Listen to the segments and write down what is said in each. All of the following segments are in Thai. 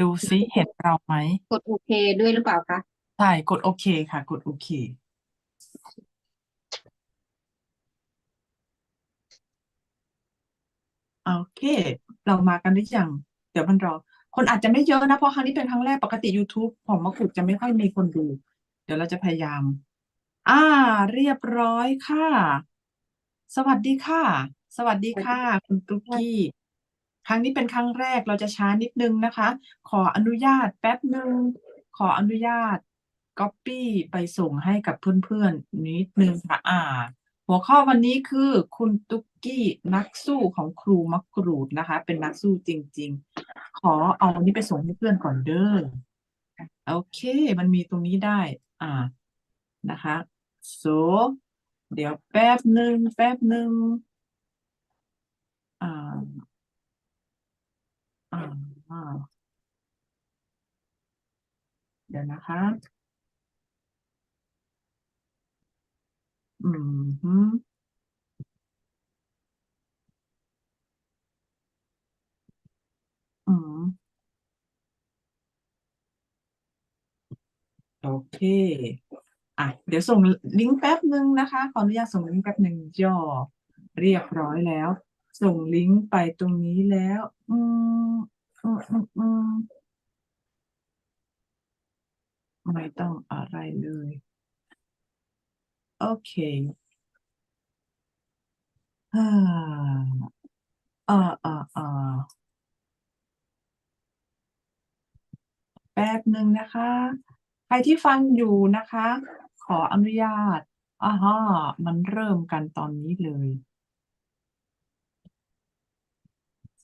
ดูซิเห็นเราไหมกดโอเคด้วยหรือเปล่าคะใช่กดโอเคค่ะ กดโอเค โอเค เรามากันหรือยังเดี๋ยวมันรอ คนอาจจะไม่เยอะนะ เพราะครั้งนี้เป็นครั้งแรกปกติ YouTube ของมะกรูดจะไม่ค่อยมีคนดู เดี๋ยวเราจะพยายาม อ่า เรียบร้อยค่ะ สวัสดีค่ะ สวัสดีค่ะ คุณตุ๊กกี้ ครั้งนี้เป็นครั้งแรกเราจะช้านิดนึงนะคะ ขออนุญาตแป๊บหนึ่งขออนุญาต Copy ไปส่งให้กับเพื่อนๆนิดนึงค่ะอ่า หัวข้อวันนี้คือคุณตุ๊กกี้นักสู้ของครูมะกรูดนะคะ เป็นนักสู้จริง ๆ ขอเอาอันนี้ไปส่งให้เพื่อนก่อนเด้อโอเค มันมีตรงนี้ได้ อ่านะคะ so เดี๋ยวแป๊บหนึ่งแป๊บหนึ่งอ่าอ่าอ่าเดี๋ยวนะคะ อืมอืมโอเค อะ เดี๋ยวส่งลิงก์แป๊บหนึ่งนะคะ ขออนุญาตส่งลิงก์แป๊บหนึ่งย่อ เรียบร้อยแล้ว ส่งลิงก์ไปตรงนี้แล้ว อืมอืมอืมอืม ไม่ต้องอะไรเลย โอเคอ่าเออเออเออแป๊บหนึ่งนะคะ ใครที่ฟังอยู่นะคะ ขออนุญาตอ่าฮะมันเริ่มกันตอนนี้เลย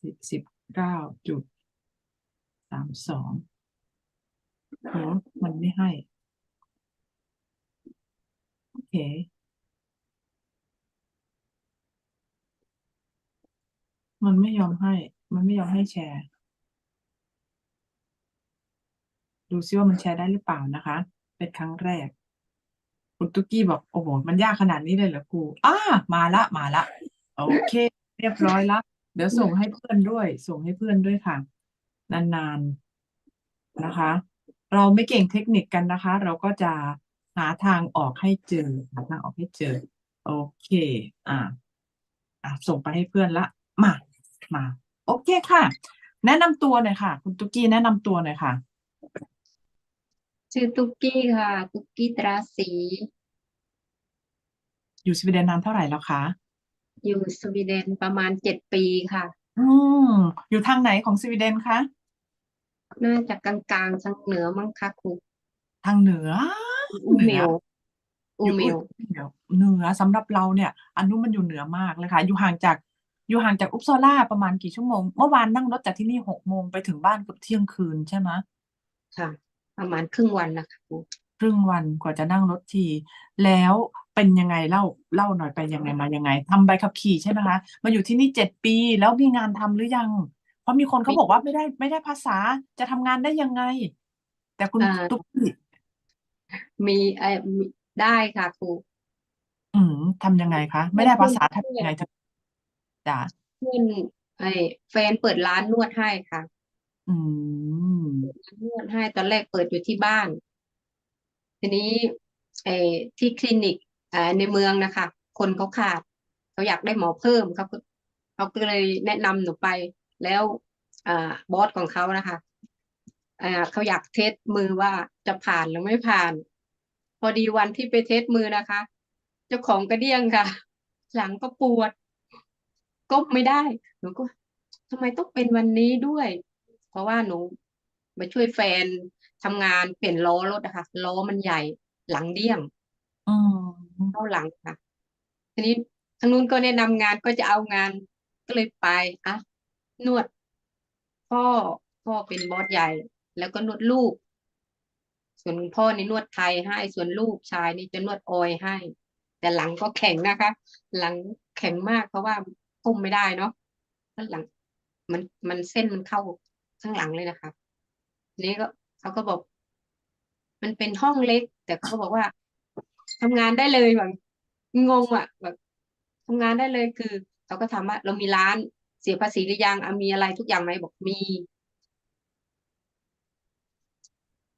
สิบสิบเก้าจุดสามสอง โหมันไม่ให้ โอเค มันไม่ยอมให้ มันไม่ยอมให้แชร์ ดูซิว่ามันแชร์ได้หรือเปล่านะคะ เป็นครั้งแรก คุณตุ๊กกี้บอก โอ้โห มันยากขนาดนี้เลยเหรอครูอ้ามาละ มาละ โอเค เรียบร้อยละ เดี๋ยวส่งให้เพื่อนด้วย ส่งให้เพื่อนด้วยค่ะ นานๆ นะคะ เราไม่เก่งเทคนิคกันนะคะ เราก็จะหาทางออกให้เจอหาทางออกให้เจอ โอเค อ่าอะส่งไปให้เพื่อนละ มา มา โอเคค่ะ แนะนำตัวหน่อยค่ะ คุณตุ๊กกี้แนะนำตัวหน่อยค่ะ ชื่อตุ๊กกี้ค่ะ ตุ๊กกี้ตราศรีอยู่สวีเดนนานเท่าไหร่แล้วคะ อยู่สวีเดนประมาณเจ็ดปีค่ะ อืมอยู่ทางไหนของสวีเดนคะ น่าจะกลางๆทางเหนือมั้งคะครูทางเหนือ อูเหเมนือลอูอยู่เมลเดี๋ยวเหนือสำหรับเราเนี่ยอันนู้นมันอยู่เหนือมากเลยค่ะ อยู่ห่างจากอยู่ห่างจากอุปซาลาประมาณกี่ชั่วโมง เมื่อวานนั่งรถจากที่นี่หกโมงไปถึงบ้านเกือบเที่ยงคืนใช่ไหมค่ะ ประมาณครึ่งวันนะคะครู ครึ่งวันกว่าจะนั่งรถที แล้วเป็นยังไงเล่าเล่าหน่อยไปยังไงมายังไงทำใบขับขี่ใช่ไหมคะ มาอยู่ที่นี่เจ็ดปีแล้วมีงานทำหรือยัง เพราะมีคนเขาบอกว่าไม่ได้ไม่ได้ภาษาจะทำงานได้ยังไง แต่คุณอ่า ตุ๊กกี้มีเอ่อมีได้ค่ะครูอืมทำยังไงคะ ไม่ได้ภาษาทำยังไงจะจ้ะเพื่อนไอ้แฟนเปิดร้านนวดให้ค่ะอืมนวดให้ตอนแรกเปิดอยู่ที่บ้าน ทีนี้ไอ้ที่คลินิกอ่าในเมืองนะคะ คนเขาขาดเขาอยากได้หมอเพิ่มเขาก็เขาก็เลยแนะนำหนูไป แล้วอ่าบอสของเขานะคะอ่าเขาอยากเทสมือว่าจะผ่านหรือไม่ผ่าน พอดีวันที่ไปเทสมือนะคะ เจ้าของกระเดี้ยงค่ะ หลังก็ปวดก้มไม่ได้หนูก็ทำไมต้องเป็นวันนี้ด้วย เพราะว่าหนูมาช่วยแฟนทำงานเปลี่ยนล้อรถนะคะล้อมันใหญ่หลังเดี้ยงอืมเข้าหลังค่ะทีนี้ทางนู้นก็แนะนำงานก็จะเอางานก็เลยไปอะ นวดพ่อพ่อเป็นบอสใหญ่ แล้วก็นวดลูก ส่วนพ่อนี่นวดไทยให้ ส่วนลูกชายนี่จะนวดออยให้ แต่หลังก็แข็งนะคะ หลังแข็งมากเพราะว่าก้มไม่ได้เนาะแล้วหลัง มันมันเส้นมันเข้าข้างหลังเลยนะคะนี้ก็เขาก็บอก มันเป็นห้องเล็ก แต่เขาก็บอกว่าทำงานได้เลยแบบงงอะแบบทำงานได้เลยคือเขาก็ถามว่าเรามีร้าน สียภาษีหรือยังอะมีอะไรทุกอย่างไหมบอกมี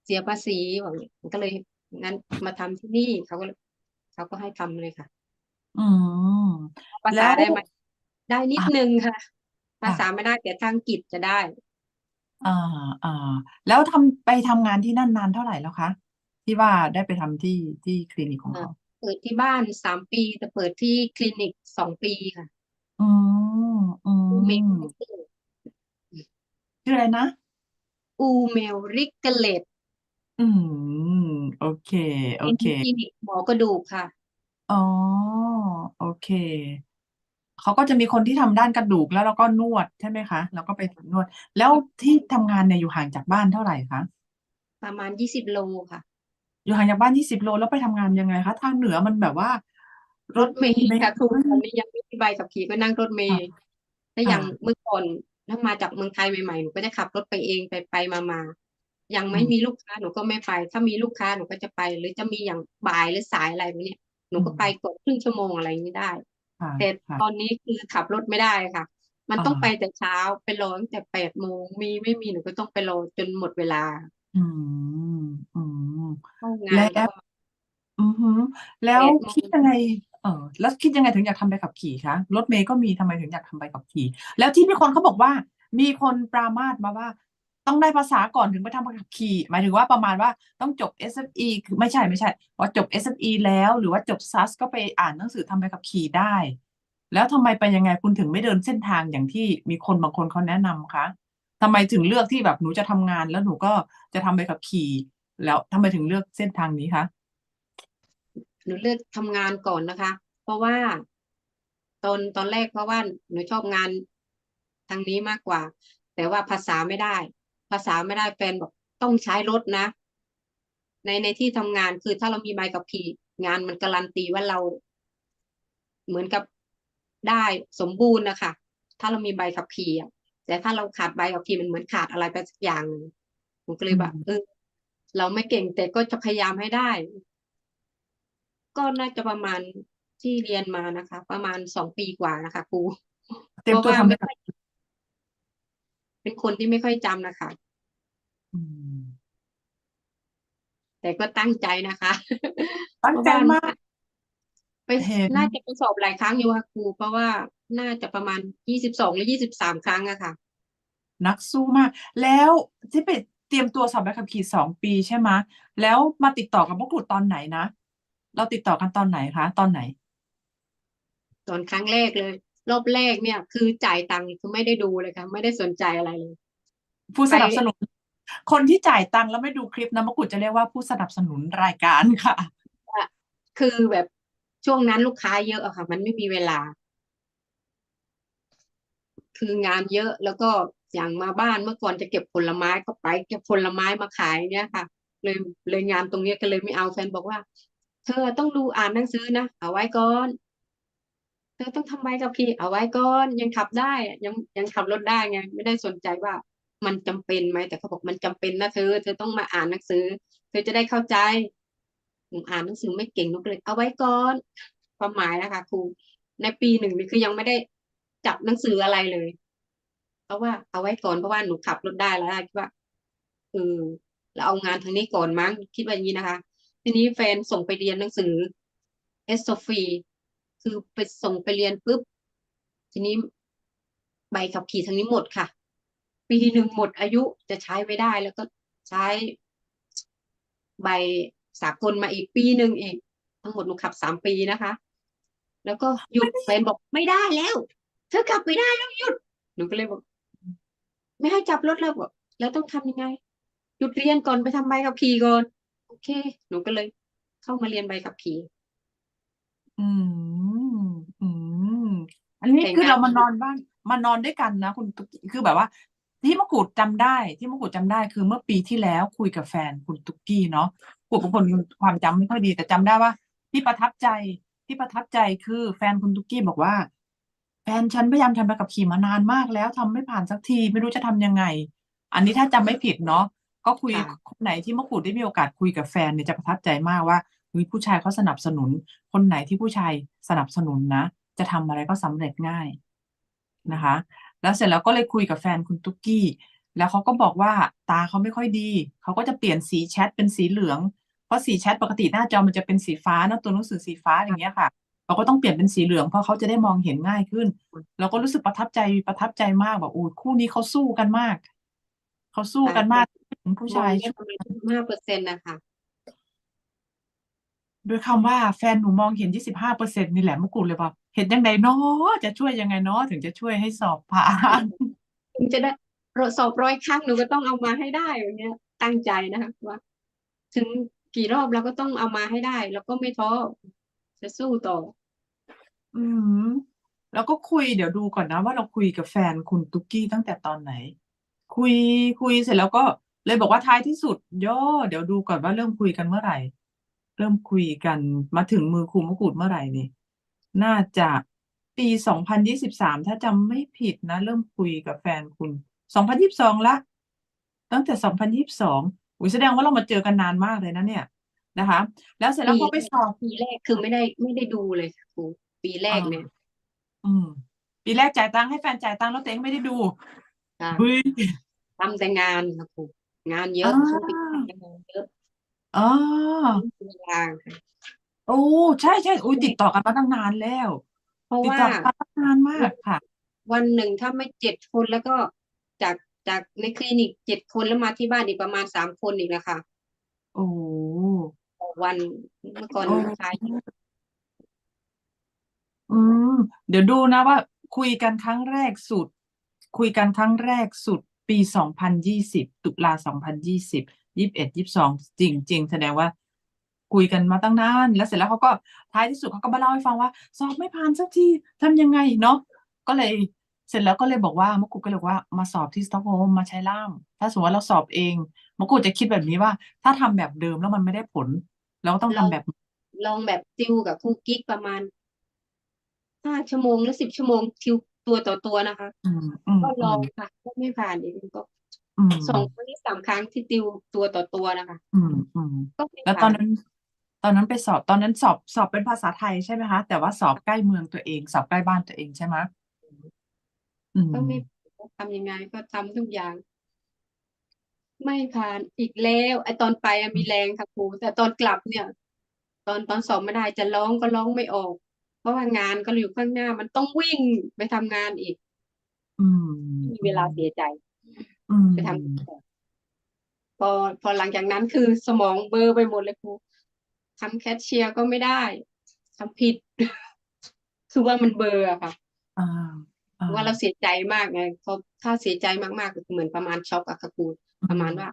เสียภาษีบอกเนี่ยมันก็เลยงั้นมาทำที่นี่เขาก็เลยเขาก็ให้ทำเลยค่ะอืมภาแล้ษาวได้ไหมได้นิดอะนึงค่ะ ภาค่ะษาไม่ได้แต่ทางกิจจะได้อ่าอ่าแล้วทำไปทำงานที่นั่นนานเท่าไหร่แล้วคะที่ว่าได้ไปทำที่ที่คลินิกของอ่าเขาเปิดที่บ้านสามปีแต่เปิดที่คลินิกสองปีค่ะ อืมอือู เมลมชื่ออะไรนะ อูเมลริกเกเลตอืม โอเค โอเป็นเค คลินิกหมอกระดูกค่ะ อ๋อ โอเค เขาก็จะมีคนที่ทำด้านกระดูกแล้วเราก็นวดใช่ไหมคะแล้วก็ไปฝึกนวด แล้วที่ทำงานเนี่ยอยู่ห่างจากบ้านเท่าไหร่คะ ประมาณยี่สิบโลค่ะ อยู่ห่างจากบ้านยี่สิบโลแล้วไปทำงานยังไงคะ ทางเหนือมันแบบว่ารรถถเมล์เมล์ค่ะครูไม่ตอนนี้ยังไม่มีใบขับขี่ก็นั่งรถเมอ่าล์ ถ้าอย่าอ่างเมื่อก่อนถ้ามาจากเมืองไทยใหม่ๆหนูก็จะขับรถไปเองไปไปมามายังอืไม่มมีลูกค้าหนูก็ไม่ไป ถ้ามีลูกค้าหนูก็จะไป หรือจะมีอย่างบ่ายหรือสายอะไรพวกเนี้ยหนูอืก็มไปกดครึ่งชั่วโมงอะไรอย่างนี้ได้ค่ะแต่ค่ะตอนนี้คือขับรถไม่ได้ค่ะ มันอ่าต้องไปแต่เช้าไปรอตั้งแต่แปดโมงมีไม่มีหนูก็ต้องไปรอจนหมดเวลา อืมอืมเข้างาแล้นก็วอือหือแล้แปวดโมคิดงยังไง เออ แล้วคิดยังไงถึงอยากทำใบขับขี่คะ รถเมล์ก็มีทำไมถึงอยากทำใบขับขี่ แล้วที่มีคนเขาบอกว่า มีคนปรามาสมาว่า ต้องได้ภาษาก่อนถึงไปทำใบขับขี่ หมายถึงว่าประมาณว่าต้องจบ SFE คือไม่ใช่ไม่ใช่พอจบ SFE แล้วหรือว่าจบ SAS ก็ไปอ่านหนังสือทำใบขับขี่ได้ แล้วทำไมไปยังไงคุณถึงไม่เดินเส้นทางอย่างที่มีคนบางคนเขาแนะนำคะทำไมถึงเลือกที่แบบหนูจะทำงานแล้วหนูก็จะทำใบขับขี่ แล้วทำไมถึงเลือกเส้นทางนี้คะ หนูเลือกทำงานก่อนนะคะ เพราะว่าตอนตอนแรกเพราะว่าหนูชอบงานทางนี้มากกว่า แต่ว่าภาษาไม่ได้ ภาษาไม่ได้แฟนบอกต้องใช้รถนะ ในในที่ทำงานคือถ้าเรามีใบขับขี่งานมันการันตีว่าเราเหมือนกับได้สมบูรณ์นะคะถ้าเรามีใบขับขี่อะแต่ถ้าเราขาดใบขับขี่มันเหมือนขาดอะไรไปสักอย่างหนึ่งผมก็เลยแบบอืมเออเราไม่เก่งแต่ก็จะพยายามให้ได้ ก็น่าจะประมาณที่เรียนมานะคะ ประมาณสองปีกว่านะคะครูเตรียเพมราะตัวว่าทำใบไม่ขัค่บอยเป็นคนที่ไม่ค่อยจำนะคะอืมแต่ก็ตั้งใจนะคะตั้งเพราะใจว่ามากไปเห็นน่าจะไปสอบหลายครั้งอยู่ค่ะครู เพราะว่าน่าจะประมาณยี่สิบสองหรือยี่สิบสามครั้งอะค่ะ นักสู้มาก แล้วที่ไปเตรียมตัวสอบใบขับขี่สองปีใช่ไหมะแล้วมาติดต่อกับพวกคุณตอนไหนนะ เราติดต่อกันตอนไหนคะ ตอนไหน ตอนครั้งแรกเลย รอบแรกเนี่ย คือจ่ายตังค์คือไม่ได้ดูเลยค่ะ ไม่ได้สนใจอะไรเลย ผู้ไปสนับสนุน คนที่จ่ายตังค์แล้วไม่ดูคลิปนะมะกุฎจะเรียกว่าผู้สนับสนุนรายการค่ะ คือแบบช่วงนั้นลูกค้าเยอะอะค่ะ มันไม่มีเวลา คืองานเยอะแล้วก็อย่างมาบ้านเมื่อก่อนจะเก็บผลไม้ก็ไปเก็บผลไม้มาขายเนี่ยค่ะ เลยเลยงานตรงเนี้ยก็เลยไม่เอาแฟนบอกว่า เธอต้องดูอ่านหนังสือนะ เอาไว้ก่อน เธอต้องทำใบขับขี่เอาไว้ก่อน ยังขับได้ ยังยังขับรถได้ไง ไม่ได้สนใจว่ามันจำเป็นไหมแต่เขาบอกมันจำเป็นนะเธอ เธอต้องมาอ่านหนังสือ เธอจะได้เข้าใจหนูอ่านหนังสือไม่เก่งหนูก็เลยเอาไว้ก่อน ความหมายนะคะครูในปีหนึ่งนี่คือยังไม่ได้จับหนังสืออะไรเลย เพราะว่าเอาไว้ก่อนเพราะว่าหนูขับรถได้แล้วคิดว่าเออเราเอางานทางนี้ก่อนมั้งคิดว่าอย่างนี้นะคะ ทีนี้แฟนส่งไปเรียนหนังสือเอสโซฟีคือไปส่งไปเรียนปุ๊บ ทีนี้ใบขับขี่ทางนี้หมดค่ะ ปีหนึ่งหมดอายุจะใช้ไม่ได้แล้วก็ใช้ใบสากลมาอีกปีหนึ่งอีก ทั้งหมดหนูขับสามปีนะคะ แล้วก็หยุดแฟนบอกไม่ได้แล้ว เธอขับไม่ได้แล้วหยุดหนูก็เลยบอก ไม่ให้จับรถแล้วบอกแล้วต้องทำยังไงหยุดเรียนก่อนไปทำใบขับขี่ก่อนอ เค หนูก็เลยเข้ามาเรียนใบขับขี่อืม อืม อันนี้คือเรามานอนบ้านมานอนด้วยกันนะคุณตุ๊กกี้คือแบบว่า ที่มะกรูดจำได้ ที่มะกรูดจำได้คือเมื่อปีที่แล้วคุยกับแฟนคุณตุ๊กกี้เนาะกูเป็นคนความจำไม่ค่อยดี แต่จำได้ว่า ที่ประทับใจที่ประทับใจคือแฟนคุณตุ๊กกี้บอกว่า แฟนฉันพยายามทำใบขับขี่มานานมากแล้วทำไม่ผ่านสักที ไม่รู้จะทำยังไง อันนี้ถ้าจำไม่ผิดเนาะ ก็คุยค่ะคนไหนที่มะกรูดได้มีโอกาสคุยกับแฟนเนี่ยจะประทับใจมากว่าเฮ้ยผู้ชายเขาสนับสนุน คนไหนที่ผู้ชายสนับสนุนนะ จะทำอะไรก็สำเร็จง่ายนะคะ แล้วเสร็จแล้วก็เลยคุยกับแฟนคุณตุ๊กกี้ แล้วเขาก็บอกว่าตาเขาไม่ค่อยดี เขาก็จะเปลี่ยนสีแชทเป็นสีเหลือง เพราะสีแชทปกติหน้าจอมันจะเป็นสีฟ้านะตัวหนังสือสีฟ้าอย่างเงี้ยค่ะเราก็ต้องเปลี่ยนเป็นสีเหลืองเพราะเขาจะได้มองเห็นง่ายขึ้น เราก็รู้สึกประทับใจประทับใจมากแบบโอ้คู่นี้เขาสู้กันมาก เขาสู้กันมาก ผู้มอชางยได้ประมาณห้าเปอร์เซ็นต์นะคะด้วยคำว่าแฟนหนูมองเห็น25เปอร์เซ็นต์นี่แหละมะกรูดเลยว่าเห็นยังไงเนาะจะช่วยยังไงเนาะถึงจะช่วยให้สอบผ่านถึงจะได้สอบร้อยครั้งหนูก็ต้องเอามาให้ได้อย่างเงี้ย ตั้งใจนะคะว่า ถึงกี่รอบเราก็ต้องเอามาให้ได้ แล้วก็ไม่ท้อจะสู้ต่อ อืมแล้วก็คุยเดี๋ยวดูก่อนนะว่าเราคุยกับแฟนคุณตุ๊กกี้ตั้งแต่ตอนไหน คุยคุยเสร็จแล้วก็ เลยบอกว่าท้ายที่สุดย่อเดี๋ยวดูก่อนว่าเริ่มคุยกันเมื่อไหร่ เริ่มคุยกันมาถึงมือครูมะกรูดเมื่อไหร่นี่น่าจะปีสองพันยี่สิบสามถ้าจำไม่ผิดนะ เริ่มคุยกับแฟนคุณสองพันยี่สิบสองละ ตั้งแต่สองพันยี่สิบสองอุ้ยแสดงว่าเรามาเจอกันนานมากเลยนะเนี่ยนะคะ แล้วเสร็จแล้วพอไปสอบปีแรกคือไม่ได้ไม่ได้ดูเลยค่ะครูปีแรกเนี่ยอืม ปีแรกจ่ายตังค์ให้แฟนจ่ายตังค์แล้วตัวเองไม่ได้ดูค่ะเฮ้ยทำแต่งานค่ะครู งานเยอ่อะช่วงปีาแรกงานเยอะอ๋อไม่มีเวลาค่ะ โอ้ ใช่ใช่อุ้ยติดต่อกันมาตั้งนานแล้ว เพราะติดว่าต่อกันมาตั้งนานมากค่ะ วันหนึ่งถ้าไม่เจ็ดคนแล้วก็จากจากในคลินิกเจ็ดคนแล้วมาที่บ้านอีกประมาณสามคนอีกนะคะโอ้ต่อวันเมื่อก่อนโอ้ใช้อืมเดี๋ยวดูนะว่า คุยกันครั้งแรกสุด คุยกันครั้งแรกสุด ปีสองพันยี่สิบตุลาสองพันยี่สิบยี่สิบเอ็ดยี่สิบสองจริงจริงแสดงว่าคุยกันมาตั้งนาน แล้วเสร็จแล้วเขาก็ท้ายที่สุดเขาก็มาเล่าให้ฟังว่า สอบไม่ผ่านสักทีทำยังไงเนาะก็เลยเสร็จแล้วก็เลยบอกว่ามะกรูดก็เลยบอกว่ามาสอบที่สต็อกโฮล์มมาใช้ล่าม ถ้าสมมติว่าเราสอบเองมะกรูดจะคิดแบบนี้ว่า ถ้าทำแบบเดิมแล้วมันไม่ได้ผล เราก็ต้องลองทำแบบลองแบบติวกับครูกิ๊กประมาณห้าชั่วโมงหรือสิบชั่วโมง ติว ตัวต่อตัวนะคะ อืมอืมก็ลอืองมค่ะก็ไม่ผ่านอีกก็อืมสองครั้งที่สามครั้งที่ติวตัวต่อตัวนะคะ อืมอืม ก็ไม่แล้วตอผ่านน นั้น ตอนนั้นไปสอบตอนนั้นสอบสอบเป็นภาษาไทยใช่ไหมคะ แต่ว่าสอบใกล้เมืองตัวเอง สอบใกล้บ้านตัวเองใช่ไหมอืมก็ไม่ทำยังไงก็ทำทุกอย่าง ไม่ผ่านอีกแล้วไอตอนไปอะมีแรงค่ะครูแต่ตอนกลับเนี่ย ตอนตอนสอบไม่ได้จะร้องก็ร้องไม่ออกเพ ราะว่างานก็อยู่ข้างหน้ามันต้องวิ่งไปทำงานอีก อืมไม่มีเวลาเสียใจอืมไปทำต่อพอพอหลังจากนั้นคือสมองเบลอไปหมดเลยครูทำแคชเชียร์ก็ไม่ได้ทำผิด คือว่ามันเบลออะค่ะ อ่าอ่า ว่าเราเสียใจมากไงเพราะถ้าเสียใจมากๆก็เหมือนประมาณช็อกอะค่ะครูประมาณว่า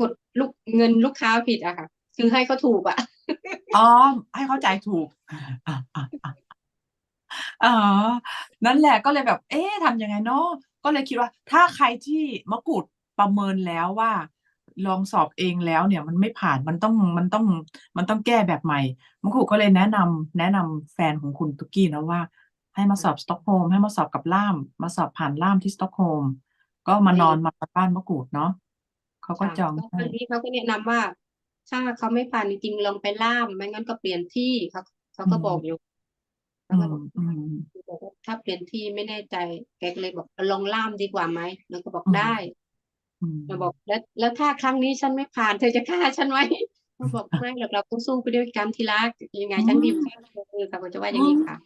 กดลูกเงินลูกค้าผิดอะค่ะ คือให้เขาถูกอะ อ๋อ ให้เข้าใจถูก อ๋อ นั่นแหละก็เลยแบบ เอ๊ะทำยังไงเนาะก็เลยคิดว่า ถ้าใครที่มะกรูดประเมินแล้วว่า ลองสอบเองแล้วเนี่ย มันไม่ผ่านมันต้องมันต้อง มันต้องแก้แบบใหม่มะกรูดก็เลยแนะนำแนะนำแฟนของคุณตุกกี้นะว่า ให้มาสอบสต็อกโฮล์มให้มาสอบกับล่าม มาสอบผ่านล่ามที่สต็อกโฮล์มก็มานอนมาบ้านมะกรูดเนาะเขาก็จองแล้วให้ครั้งนี้เขาก็แนะนำว่า ถ้าเขาไม่ผ่านจริงๆลองไปล่ามไม่งั้นก็เปลี่ยนที่เขาเขาก็บอกอยู่อืเขาก็มบอกอืมบอกว่าถ้าเปลี่ยนที่ไม่แน่ใจ แกก็เลยบอกลองล่ามดีกว่าไหมแล้วก็บอกอืมได้อืมเราบอกแล้วแล้วถ้าครั้งนี้ฉันไม่ผ่านเธอจะฆ่าฉันไหมเขาบอกไม่หรอกเราต้องสู้ไปด้วยกันทีละยังไงฉันดีกว่าเออเขาก็จะว่าอย่างนี้ค่ะ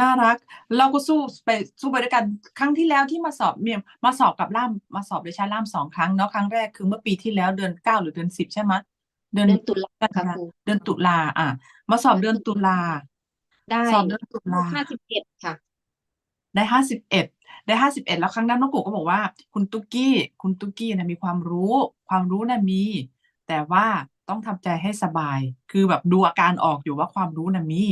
น่ารัก เราก็สู้ไปสู้ไปด้วยกันครั้งที่แล้วที่มาสอบเมียมาสอบกับล่ามมาสอบโดยใช้ล่ามสองครั้งเนาะครั้งแรกคือเมื่อปีที่แล้วเดือนเก้าหรือเดือนสิบใช่ไหมเดือนเดือนตุลากันค่ะยาครูเดือนตุลาอะ มาสอบเดือนตุลาได้สอบเดือนตุลาห้าสิบเอ็ดค่ะ ได้ห้าสิบเอ็ดได้ห้าสิบเอ็ดแล้วครั้งนั้นน้องกูก็บอกว่า คุณตุ๊กกี้ คุณตุ๊กกี้นะมีความรู้ ความรู้นะมี แต่ว่าต้องทำใจให้สบาย คือแบบดูอาการออกอยู่ว่าความรู้นะมี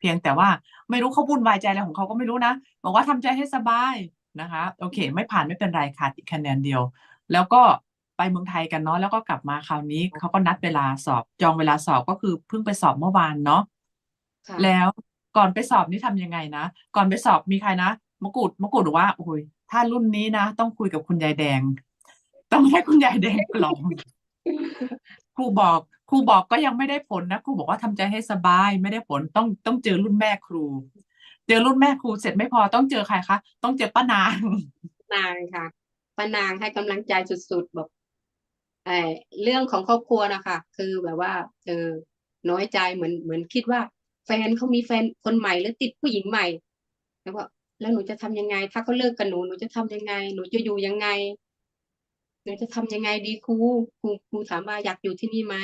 เพียงแต่ว่าไม่รู้เขาวุ่นวายใจอะไรของเขาก็ไม่รู้นะบอกว่าทำใจให้สบายนะคะ โอเค ไม่ผ่านไม่เป็นไรขาดอีกคะแนนเดียว แล้วก็ไปเมืองไทยกันเนาะแล้วก็กลับมาคราวนี้เขาก็นัดเวลาสอบจองเวลาสอบก็คือเพิ่งไปสอบเมื่อวานเนาะค่ะแล้วก่อนไปสอบนี่ทำยังไงนะ ก่อนไปสอบมีใครนะมะกรูดมะกรูดบอกว่าโอ้ยถ้ารุ่นนี้นะ ต้องคุยกับคุณยายแดง ต้องให้คุณยายแดงกล่อมครูบอก ครูบอกก็ยังไม่ได้ผลนะครูบอกว่าทำใจให้สบายไม่ได้ผลต้องต้องเจอรุ่นแม่ครู เจอรุ่นแม่ครูเสร็จไม่พอต้องเจอใครคะ ต้องเจอป้านางนางค่ะป้านางให้กำลังใจสุดๆบอกไอ้เรื่องของครอบครัวนะคะคือแบบว่าเออน้อยใจเหมือนเหมือนคิดว่า แฟนเขามีแฟนคนใหม่หรือติดผู้หญิงใหม่แล้วก็แล้วหนูจะทำยังไง ถ้าเขาเลิกกับหนูหนูจะทำยังไง หนูจะอยู่ยังไงหนูจะทำยังไงดีครูครูครูถามว่าอยากอยู่ที่นี่ไหม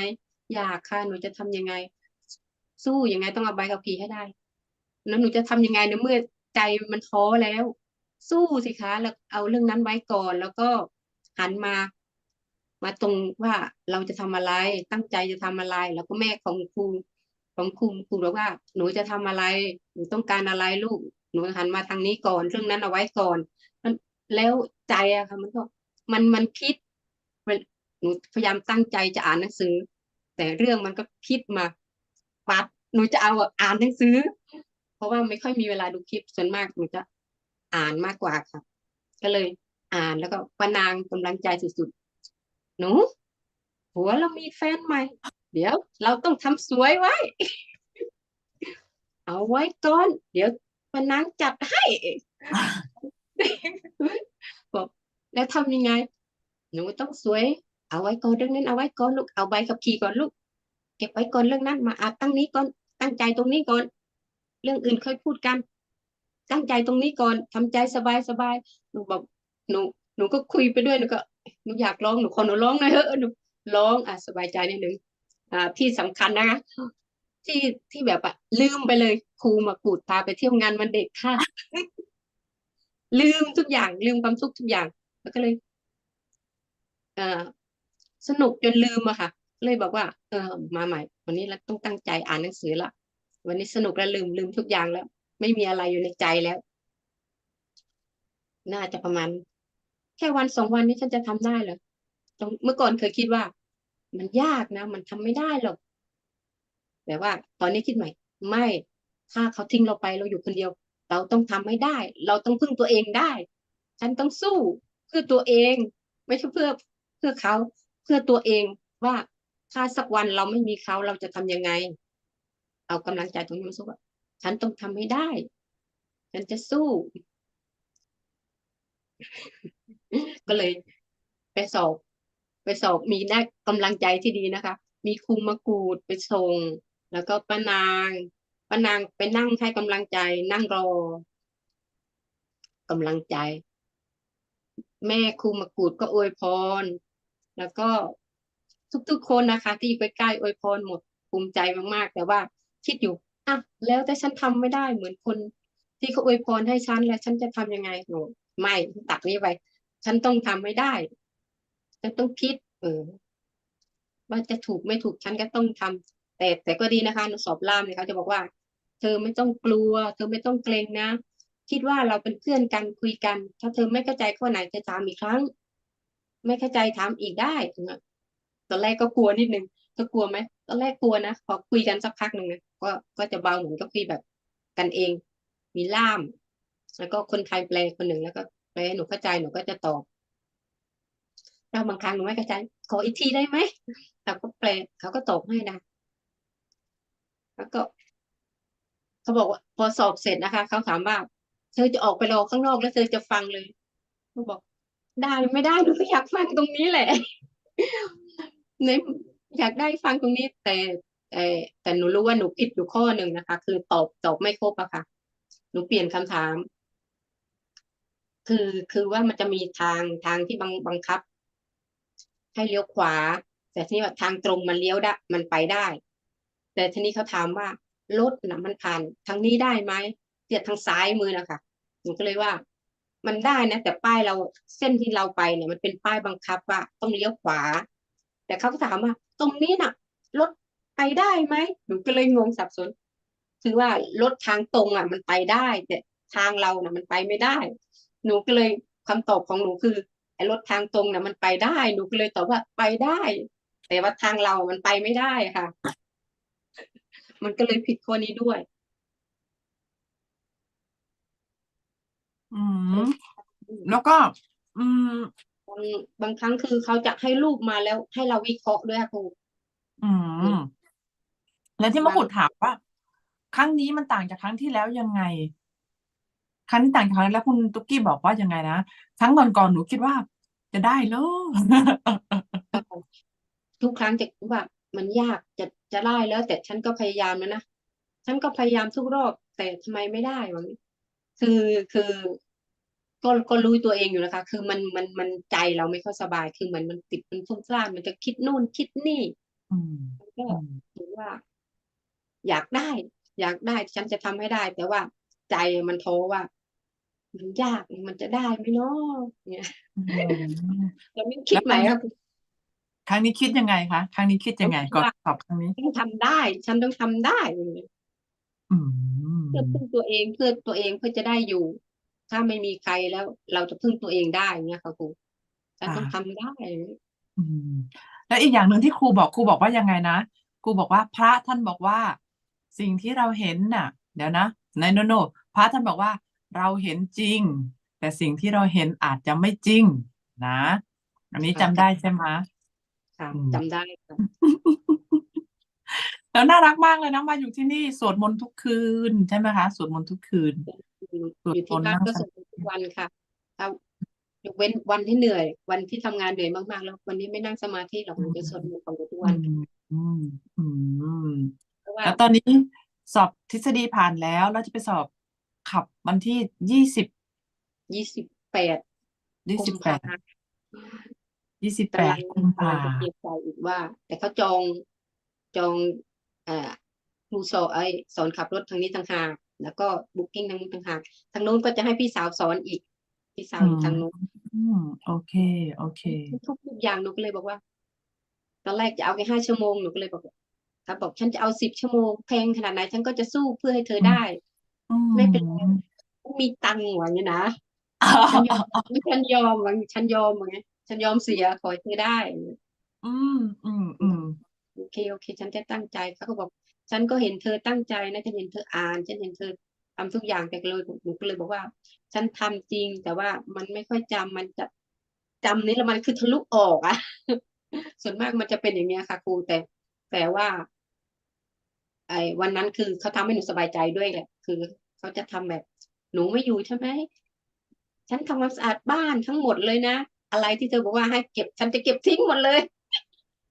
อยากค่ะหนูจะทำยังไง สู้ยังไงต้องเอาใบขับขี่ให้ได้ แล้วหนูจะทำยังไงในเมื่อใจมันท้อแล้ว สู้สิคะแล้วเอาเรื่องนั้นไว้ก่อน แล้วก็หันมา มาตรงว่าเราจะทำอะไร ตั้งใจจะทำอะไร แล้วก็แม่ของครูของครูครูบอกว่า หนูจะทำอะไร หนูต้องการอะไรลูก หนูหันมาทางนี้ก่อน เรื่องนั้นเอาไว้ก่อนมันแล้วใจอะค่ะ มันก็มันมันคิดหนูพยายามตั้งใจจะอ่านหนังสือ แต่เรื่องมันก็คิดมาปั๊บหนูจะเอาอ่านหนังสือ เพราะว่าไม่ค่อยมีเวลาดูคลิปส่วนมากหนูจะอ่านมากกว่าค่ะ ก็เลยอ่านแล้วก็ประนางกำลังใจสุดๆหนูผัวเรามีแฟนใหม่ เดี๋ยว เราต้องทำสวยไว้ เอาไว้ก่อน เดี๋ยวปนางจัดให้บอกแล้วทำยังไง หนูต้องสวย เอาไว้ก่อนเรื่องนั้นเอาไว้ก่อนลูกเอาใบขับขี่ก่อนลูกเก็บไว้ก่อนเรื่องนั้นมาอาตั้งนี้ก่อนตั้งใจตรงนี้ก่อน เรื่องอื่นค่อยพูดกัน ตั้งใจตรงนี้ก่อนทำใจสบายสบายหนูบอกหนูหนูก็คุยไปด้วยหนูก็หนูอยากร้องหนูขอหนูร้องหน่อยเถอะหนูร้องอะสบายใจนิดนึงอ่าที่สำคัญนะคะที่ที่แบบอะลืมไปเลยครูมากูดพาไปเที่ยวงานวันเด็กค่ะ ลืมทุกอย่างลืมความสุขทุกอย่าง แล้วก็เลย เอ่อ สนุกจนลืมอะค่ะ เลยบอกว่า เออมาใหม่ วันนี้เราต้องตั้งใจอ่านหนังสือละวันนี้สนุกแล้วลืมลืมทุกอย่างแล้ว ไม่มีอะไรอยู่ในใจแล้ว น่าจะประมาณ แค่วันสองวันนี้ฉันจะทำได้เหรอตรงเมื่อก่อนเคยคิดว่า มันยากนะ มันทำไม่ได้หรอกแต่ว่า ตอนนี้คิดใหม่ ไม่ถ้าเขาทิ้งเราไปเราอยู่คนเดียว เราต้องทำให้ได้ เราต้องพึ่งตัวเองได้ ฉันต้องสู้เพื่อตัวเอง ไม่ใช่เพื่อเพื่อเขา เพื่อตัวเองว่าถ้าสักวันเราไม่มีเขาเราจะทำยังไง เอากำลังใจตรงนี้มาสู้ว่าฉันต้องทำให้ได้ ฉันจะสู้ ก็เลยไปสอบ ไปสอบมีได้กำลังใจที่ดีนะคะ มีครูมากูดไปส่ง แล้วก็ป้านางป้านางไปนั่งให้กำลังใจ นั่งรอกำลังใจ แม่ครูมากูดก็อวยพร แล้วก็ทุกๆคนนะคะ ที่อยู่ใกล้ๆอวยพรหมดภูมิใจมากๆ แต่ว่าคิดอยู่อะแล้วแต่ฉันทำไม่ได้เหมือนคน ที่เขาอวยพรให้ฉันแล้วฉันจะทำยังไงหนูไม่ตัดนี้ไปฉันต้องทำไม่ได้ฉันต้องคิด เออว่าจะถูกไม่ถูกฉันก็ต้องทำแต่แต่ก็ดีนะคะหนูสอบล่ามเนี่ยเขาจะบอกว่า เธอไม่ต้องกลัว เธอไม่ต้องเกรงนะคิดว่าเราเป็นเพื่อนกันคุยกัน ถ้าเธอไม่เข้าใจข้อไหนจะถามอีกครั้ง ไม่เข้าใจถามอีกได้ตอนแรกก็กลัวนิดนึงเธอกลัวไหมตอนแรกกลัวนะพอคุยกันสักพักหนึ่งนะก็ก็จะเบาเหมือนก็คุยแบบกันเอง มีล่าม แล้วก็คนไทยแปลคนหนึ่งแล้วก็แปลหนูเข้าใจหนูก็จะตอบแล้วบางครั้งหนูไม่เข้าใจ ขออีกทีได้ไหมเราก็แปลเขาก็ตอบให้นะแล้วก็เขาบอกว่าพอสอบเสร็จนะคะเขาถามว่าเธอจะออกไปรอข้างนอกแล้วเธอจะฟังเลยเขาบอก ได้ไม่ได้หนูก็อยากฟังตรงนี้แหละในอยากได้ฟังตรงนี้ แต่แต่แต่หนูรู้ว่าหนูผิดอยู่ข้อหนึ่งนะคะ คือตอบตอบไม่ครบอะค่ะ หนูเปลี่ยนคำถาม คือคือว่ามันจะมีทางทางที่บังบังคับ ให้เลี้ยวขวา แต่ทีนี้ว่าทางตรงมันเลี้ยวได้มันไปได้ แต่ทีนี้เขาถามว่ารถนะมันผ่านทางนี้ได้ไหมเทียทางซ้ายมือนะคะหนูก็เลยว่า มันได้นะ แต่ป้ายเราเส้นที่เราไปเนี่ยมันเป็นป้ายบังคับว่าต้องเลี้ยวขวา แต่เขาก็ถามว่าตรงนี้น่ะรถไปได้ไหมหนูก็เลยงงสับสน คือว่ารถทางตรงอะ มันไปได้ แต่ทางเราน่ะ มันไปไม่ได้ หนูก็เลยคำตอบของหนูคือไอ้รถทางตรงน่ะ มันไปได้ หนูก็เลยตอบว่าไปได้ แต่ว่าทางเรามันไปไม่ได้ค่ะ มันก็เลยผิดข้อนี้ด้วย อืมแล้วก็ อืม บางบางครั้งคือเขาจะให้รูปมาแล้วให้เราวิเคราะห์ด้วยค่ะครู อืม แล้วที่มะกุฎถามว่า ครั้งนี้มันต่างจากครั้งที่แล้วยังไง ครั้งนี้ต่างจากครั้งนั้นแล้วคุณตุ๊กกี้บอกว่ายังไงนะครั้งก่อนๆหนูคิดว่า จะได้เหรอ ทุกครั้งจะคิดว่ามันยากจะจะได้แล้ว แต่ฉันก็พยายามแล้วนะฉันก็พยายามทุกรอบ แต่ทำไมไม่ได้วะคือคือ ก็ก็รู้ตัวเองอยู่นะคะ คือมันมันมันใจเราไม่ค่อยสบาย คือมันมันติดมันฟุ้งซ่านมันจะคิดนู่นคิดนี่อืมมันก็อืมถือว่า อยากได้ อยากได้ฉันจะทำให้ได้ แต่ว่าใจมันท้อว่า มันยากมันจะได้ไหมเนาะเนี่ยอืมแล้วไม่คิดใหม่ครับครั้งนี้คิดยังไงคะครั้งนี้คิดยังไงผมคิดก่อนว่าสอบครั้งนี้ต้องทำได้ ฉันต้องทำได้อย่างเงี้ยอืมเพื่อพึ่งตัวเองเพื่อตัวเองเพื่อจะได้อยู่ ถ้าไม่มีใครแล้วเราจะพึ่งตัวเองได้อย่างเงี้ยค่ะครูฉันต้องทำได้อืมแล้วอีกอย่างหนึ่งที่ครูบอกครูบอกว่ายังไงนะครูบอกว่าพระท่านบอกว่า สิ่งที่เราเห็นน่ะ เดี๋ยวนะในโนโนพระท่านบอกว่า เราเห็นจริง แต่สิ่งที่เราเห็นอาจจะไม่จริง นะ อันนี้ค่ะจำได้ใช่ไหมค่ะอืมจำได้ค่ะแล้วน่ารักมากเลยนะมาอยู่ที่นี่สวดมนต์ทุกคืนใช่ไหมคะสวดมนต์ทุกคืน อยู่สวดอยู่มที่นต์บ้านนั่งก็สสมาวดธิทุกวันค่ะเอายกเว้นวันที่เหนื่อย วันที่ทำงานเหนื่อยมากๆ แล้ว วันนี้ไม่นั่งสมาธิหรอกหนูจะสวดมนต์ของหนูทุกอืวันมอืมอืมเพราะว่าแล้วตอนนี้สอบทฤษฎีผ่านแล้วแล้วจะไปสอบขับวันที่ยี่สิบยี่สิบแปดยี่กุสิบมแปภาดยี่สิบแปกำลัดงกุมกำลัภางจะเตรียมใจอีกว่า แต่เขาจองจองเอ่อครูสอนไอยสอนขับรถทางนี้ต่างหาก แล้วก็บุ๊กิ้งทางนี้ต่างหากทางนู้นก็จะให้พี่สาวสอนอีก พี่สาวอือีกมทางนู้นอืมโอเค โอเค ทุกทุกอย่างหนูก็เลยบอกว่า ตอนแรกจะเอาแค่ห้าชั่วโมงหนูก็เลยบอกว่าเขาบอกฉันจะเอาสิบชั่วโมงแพงขนาดไหนฉันก็จะสู้เพื่อให้เธอได้อืไม่เป็นไรมมีตังค์หวังอย่างนี้นะฉันยอมฉันยอมหวังฉันยอมหวังฉันยอมเสียขอให้เธอได้ อืมอืมอืมโอเคโอเค ฉันจะตั้งใจเขาก็บอก ฉันก็เห็นเธอตั้งใจนะฉันเห็นเธออ่าน ฉันเห็นเธอทำทุกอย่างแต่เลยหนูก็เลยบอกว่า ฉันทำจริง แต่ว่ามันไม่ค่อยจำมันจะจำนี่แล้วมันคือทะลุออกอะส่วนมากมันจะเป็นอย่างเนี้ยค่ะครูแต่แต่ว่า ไอ้วันนั้นคือเขาทำให้หนูสบายใจด้วยแหละคือเขาจะทำแบบ หนูไม่อยู่ใช่ไหมฉันทำความสะอาดบ้านทั้งหมดเลยนะอะไรที่เธอบอกว่าให้เก็บ ฉันจะเก็บทิ้งหมดเลย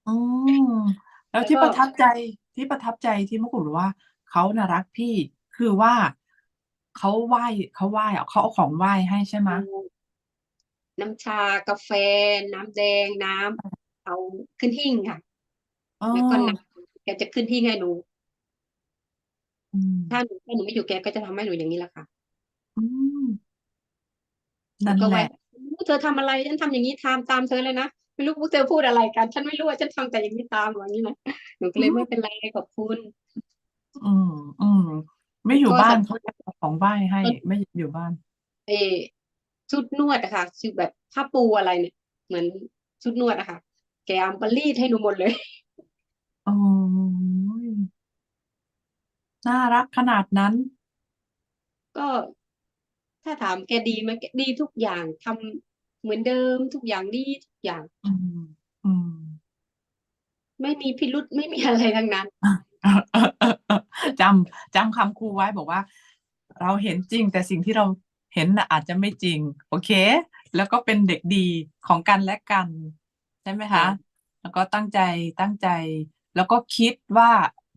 อืมแล้วที่ประทับใจ ที่ประทับใจที่มะกรูดบอกว่าเขาน่ะรักพี่คือว่าเขาไหว้เขาไหว้อะเขาเอาของไหว้ให้ใช่ไหม น้ำชากาแฟ น้ำแดงน้ำเอาขึ้นหิ้งค่ะ อ๋อ แล้วก็น้ำแกจะขึ้นหิ้งให้หนู อืม ถ้าหนูถ้าหนูไม่อยู่แกก็จะทำให้หนูอย่างนี้แหละค่ะ อืมแล้นั่วนก็แหว่าละ เธอทำอะไรฉันทำอย่างนี้ตามตามเธอเลยนะ ไม่รู้พวกเธอพูดอะไรกัน ฉันไม่รู้ว่าฉันทำแต่อย่างนี้ตามอย่างนี้นะหนูก็เลยไม่เป็นไรขอบคุณ อืมอืมไม่อยู่ก็บ้านสำเขาจะเอาของไหว้ให้ก็ไม่อยู่บ้าน เออชุดนวดอะค่ะชุดแบบผ้าปูอะไรเนี่ย เหมือนชุดนวดอะค่ะ แกเอามารีดให้หนูหมดเลยโอ้ยน่ารักขนาดนั้น ก็ถ้าถามแกดีไหมแกดีทุกอย่างทำ เหมือนเดิมทุกอย่างดีทุกอย่าง อืมอืมไม่มีพิรุธไม่มีอะไรทั้งนั้นจำจำคำครูไว้บอกว่า เราเห็นจริง แต่สิ่งที่เราเห็นน่ะอาจจะไม่จริง โอเค แล้วก็เป็นเด็กดีของกันและกันใช่ไหมคะค่ะแล้วก็ตั้งใจตั้งใจ แล้วก็คิดว่า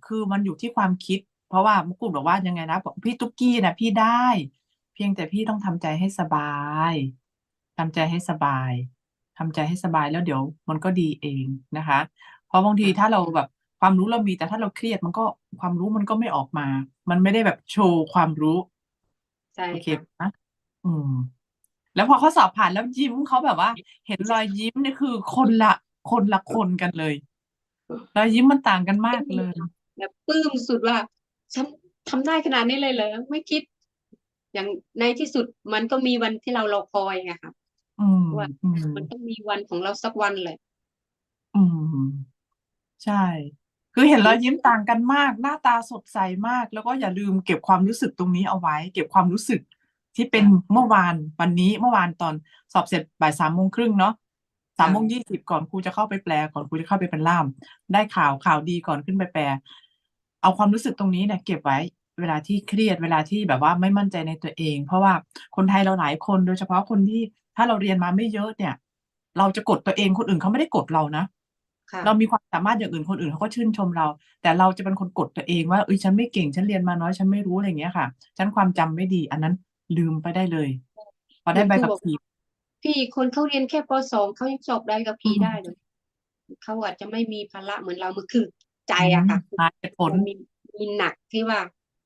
คือมันอยู่ที่ความคิด เพราะว่ามกุฎบอกว่ายังไงนะบอกพี่ตุ๊กกี้นะพี่ได้ เพียงแต่พี่ต้องทำใจให้สบาย ทำใจให้สบายทำใจให้สบายแล้วเดี๋ยวมันก็ดีเองนะคะ เพราะบางทีถ้าเราแบบความรู้เรามีแต่ถ้าเราเครียดมันก็ความรู้มันก็ไม่ออกมา มันไม่ได้แบบโชว์ความรู้ใช่โอเคค่ะนะอืม แล้วพอเขาสอบผ่านแล้วยิ้มเขาแบบว่า เห็นรอยยิ้มนี่คือคนละคนละคนกันเลยรอยยิ้มมันต่างกันมากเลยแบบปลื้มสุดว่าฉันทำได้ขนาดนี้เลยเหรอไม่คิด อย่างในที่สุดมันก็มีวันที่เรารอคอยไงค่ะ อืมว่า อืมมันต้องมีวันของเราสักวันแหละอืม ใช่ คือเห็นรอยยิ้มต่างกันมาก หน้าตาสดใสมาก แล้วก็อย่าลืมเก็บความรู้สึกตรงนี้เอาไว้ เก็บความรู้สึกที่เป็นเมื่อวานวันนี้เมื่อวานตอนสอบเสร็จบ่ายสามโมงครึ่งเนาะสามโมงยี่สิบก่อนครูจะเข้าไปแปล ก่อนครูจะเข้าไปเป็นล่าม ได้ข่าวข่าวดีก่อนขึ้นไปแปล เอาความรู้สึกตรงนี้เนี่ยเก็บไว้ เวลาที่เครียดเวลาที่แบบว่าไม่มั่นใจในตัวเอง เพราะว่าคนไทยเราหลายคนโดยเฉพาะคนที่ ถ้าเราเรียนมาไม่เยอะเนี่ย เราจะกดตัวเองคนอื่นเขาไม่ได้กดเรานะค่ะเรามีความสามารถอย่างอื่นคนอื่นเขาก็ชื่นชมเรา แต่เราจะเป็นคนกดตัวเองว่าเอ้ยฉันไม่เก่งฉันเรียนมาน้อยฉันไม่รู้อะไรอย่างเงี้ยค่ะ ฉันความจำไม่ดี อันนั้นลืมไปได้เลยพอได้ใบขับขี่พี่คนเขาเรียนแค่ปสองเขายังสอบได้กับพี่อืมได้เลยเขาอาจจะไม่มีภาระเหมือนเรามันคือใจอะค่ะหาเหตุผลมันมีมีหนักที่ว่า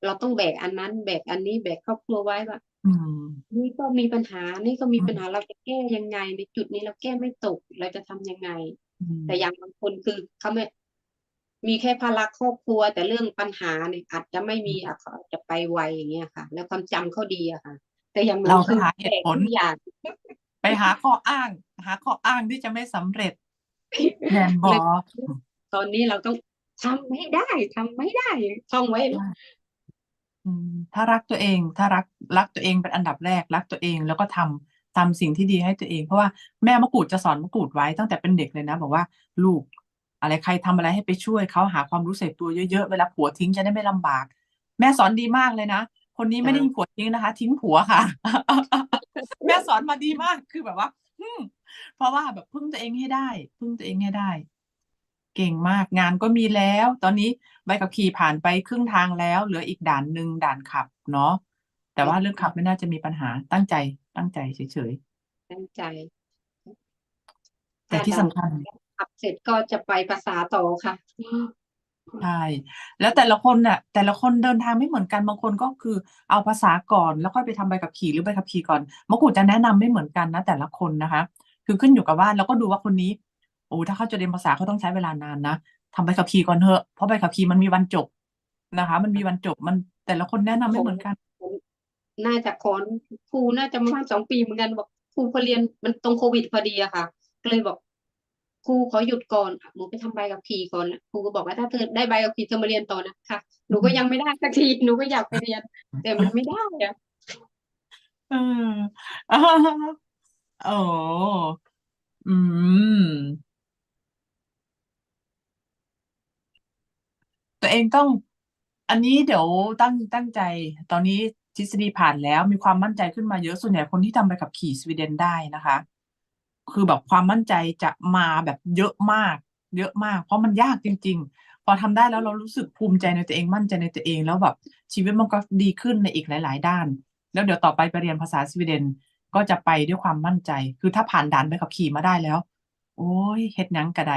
เราต้องแบกอันนั้น แบกอันนี้แบกครอบครัวไว้ว่า อืม นี่ก็มีปัญหา นี่ก็มีอืมปัญหา เราจะแก้ยังไง ในจุดนี้เราแก้ไม่ตก เราจะทำยังไง อืมแต่อย่างบางคน คือเขาไม่ มีแค่ภาระครอบครัว แต่เรื่องปัญหาเนี่ยอาจจะไม่มีอะ เขาอาจจะไปไว อย่างเงี้ยค่ะ แล้วความจำเขาดีอะค่ะ แต่อย่างหนู เราไปคือ หาเหตุผลแบกทุกอย่าง ไปหาข้ออ้าง หาข้ออ้างที่จะไม่สำเร็จแนนบอตอนนี้เราต้องทำให้ได้ ทำไม่ได้ ท่องไว้นะ อืม ถ้ารักตัวเอง ถ้ารัก รักตัวเองเป็นอันดับแรก รักตัวเอง แล้วก็ทำ ทำสิ่งที่ดีให้ตัวเอง เพราะว่าแม่มะกรูดจะสอนมะกรูดไว้ตั้งแต่เป็นเด็กเลยนะ บอกว่า ลูก อะไร ใครทำอะไรให้ไปช่วยเขา หาความรู้ใส่ตัวเยอะ ๆ เวลาผัวทิ้งจะได้ไม่ลำบาก แม่สอนดีมากเลยนะ คนนี้ไม่ได้มีผัวทิ้งนะคะ ทิ้งผัวค่ะ แม่สอนมาดีมาก คือแบบว่า อืม เพราะว่าแบบพึ่งตัวเองให้ได้ พึ่งตัวเองให้ได้ เก่งมากงานก็มีแล้ว ตอนนี้ใบขับขี่ผ่านไปครึ่งทางแล้ว เหลืออีกด่านหนึ่งด่านขับเนาะแต่ว่าเรื่องขับไม่น่าจะมีปัญหาตั้งใจ ตั้งใจเฉยตั้งใจๆ แต่ที่สำคัญ ขับเสร็จก็จะไปภาษาต่อค่ะ ใช่ แล้วแต่ละคนเนี่ยแต่ละคนเดินทางไม่เหมือนกัน บางคนก็คือเอาภาษาก่อนแล้วค่อยไปทำใบขับขี่หรือใบขับขี่ก่อนมะกรูดจะแนะนำไม่เหมือนกันนะแต่ละคนนะคะ คือขึ้นอยู่กับว่าเราก็ดูว่าคนนี้ โอ้ถ้าเขาจะเรียนภาษาเขาต้องใช้เวลานานนะทำใบขับขี่ก่อนเถอะเพราะใบขับขี่มันมีวันจบนะคะ มันมีวันจบมันแต่ละคนแนะนำไม่เหมือนกัน น่าจะคอนครูน่าจะประมาณสองปีเหมือนกันบอกครูพอเรียนมันตรงโควิดพอดีอะค่ะ ก็เลยบอกครูขอหยุดก่อนหนูไปทำใบขับขี่ก่อนนะครูก็บอกว่าถ้าเธอได้ใบขับขี่เธอมาเรียนต่อนะค่ะหนูก็ยังไม่ได้สักทีหนูก็อยากไปเรียน แต่มันไม่ได้อะเอออ่าโอ้อืม ตัวเองต้อง อันนี้เดี๋ยวตั้งตั้งใจ ตอนนี้ทฤษฎีผ่านแล้วมีความมั่นใจขึ้นมาเยอะส่วนใหญ่คนที่ทำใบขับขี่สวีเดนได้นะคะ คือแบบความมั่นใจจะมาแบบเยอะมาก เยอะมาก เพราะมันยากจริง ๆ พอทำได้แล้วเรารู้สึกภูมิใจในตัวเองมั่นใจในตัวเอง แล้วแบบชีวิตมันก็ดีขึ้นในอีกหลาย ๆ ด้าน แล้วเดี๋ยวต่อไปไปเรียนภาษาสวีเดนก็จะไปด้วยความมั่นใจ คือถ้าผ่านด่านใบขับขี่มาได้แล้ว โอ้ยเฮ็ดหยังกระได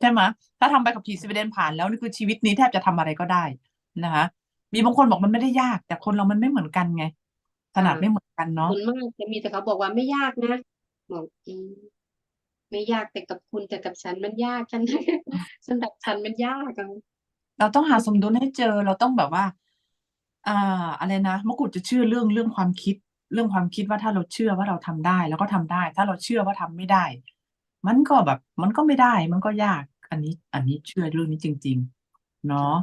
ใช่ไหมถ้าทำใบขับขี่สวีเดนผ่านแล้วนี่คือชีวิตนี้แทบจะทำอะไรก็ได้นะคะ มีบางคนบอกมันไม่ได้ยาก แต่คนเรามันไม่เหมือนกันไงถนัดไม่เหมือนกันเนาะส่วนมากจะมีแต่เขาบอกว่าไม่ยากนะบอกอืมไม่ยากแต่กับคุณแต่กับฉันมันยากฉัน สำหรับฉันมันยากอะเราต้องหาสมดุลให้เจอ เราต้องแบบว่า อ่า อะไรนะมะกรูดจะเชื่อเรื่องเรื่องความคิด เรื่องความคิดว่าถ้าเราเชื่อว่าเราทำได้ แล้วก็ทำได้ ถ้าเราเชื่อว่าทำไม่ได้ มันก็แบบ มันก็ไม่ได้ มันก็ยาก อันนี้ อันนี้เชื่อเรื่องนี้จริง ๆ เนาะ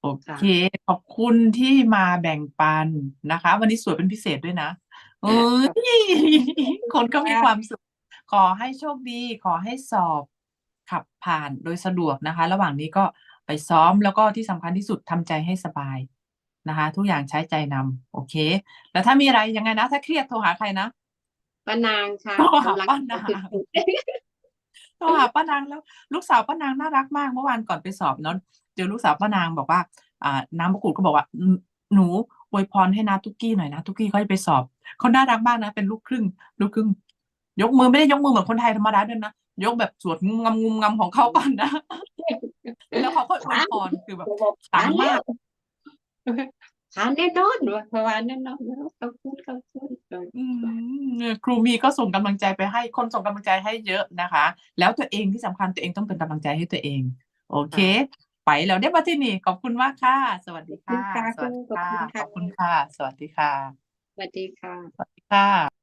โอค่ะเค ขอบคุณที่มาแบ่งปันนะคะ วันนี้สวยเป็นพิเศษด้วยนะเอ้ยคนก็มีความสุข ขอให้โชคดี ขอให้สอบขับผ่านโดยสะดวกนะคะ ระหว่างนี้ก็ไปซ้อมแล้วก็ที่สำคัญที่สุดทำใจให้สบายนะคะ ทุกอย่างใช้ใจนำโอเค แล้วถ้ามีอะไรยังไงนะ ถ้าเครียดโทรหาใครนะป้านางค่ะโทรหากำลังป้านางสุด โทรหาป้านางแล้ว ลูกสาวป้านางน่ารักมากเมื่อวานก่อนไปสอบเนาะเจอลูกสาวป้านางบอกว่า อ่า น้ำมะกรูดก็บอกว่าอืมหนูอวยพรให้นาตุกกี้หน่อยนะตุกกี้เขาจะไปสอบเขาน่ารักมากนะ เป็นลูกครึ่ง ลูกครึ่ง ยกมือไม่ได้ยกมือเหมือนคนไทยธรรมดาด้วยนะยกแบบสวดงุมงำงุมงำของเขาก่อนนะแล้วเขาก็อวยพรคือแบบบอกขลัผ่างนมาแล้ก วผ่านแน่นอนว่ะผ่านแน่นอนแล้วขอบคุณขอบคุณอืมเนี่ยครูมีก็ส่งกำลังใจไปให้คนส่งกำลังใจให้เยอะนะคะ แล้วตัวเองที่สำคัญตัวเองต้องเป็นกำลังใจให้ตัวเอง โอเค ไปแล้วได้มาที่นี่ขอบคุณมากค่ะ สวัสดีค่ะขอบคุณค่ะสวัสดีค่ะขอบคุณค่ะขอบคุณค่ะ สวัสดีค่ะ สวัสดีค่ะสวัสดีค่ะ